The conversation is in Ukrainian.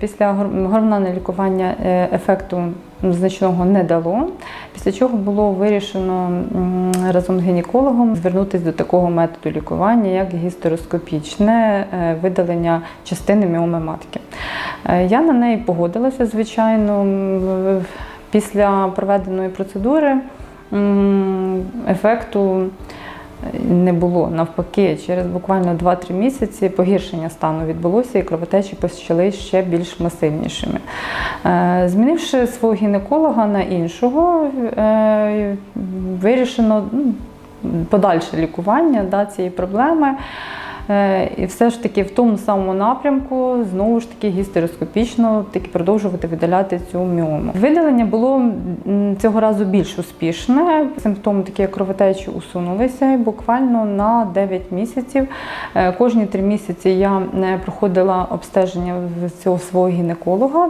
Після гор- гормонального лікування е, ефекту значного не дало. Після чого було вирішено разом з гінекологом звернутися до такого методу лікування, як гістероскопічне е, видалення частини міоми матки. Е, Я на неї погодилася, звичайно. Після проведеної процедури ефекту не було. Навпаки, через буквально 2-3 місяці погіршення стану відбулося і кровотечі почали ще більш масивнішими. Е, Змінивши свого гінеколога на іншого, е, вирішено ну, подальше лікування да, цієї проблеми. Е, І все ж таки в тому самому напрямку знову ж таки гістероскопічно таки продовжувати видаляти цю міому. Видалення було цього разу більш успішне. Симптоми такі кровотечі усунулися і буквально на 9 місяців. Е, Кожні 3 місяці я е, проходила обстеження цього свого гінеколога.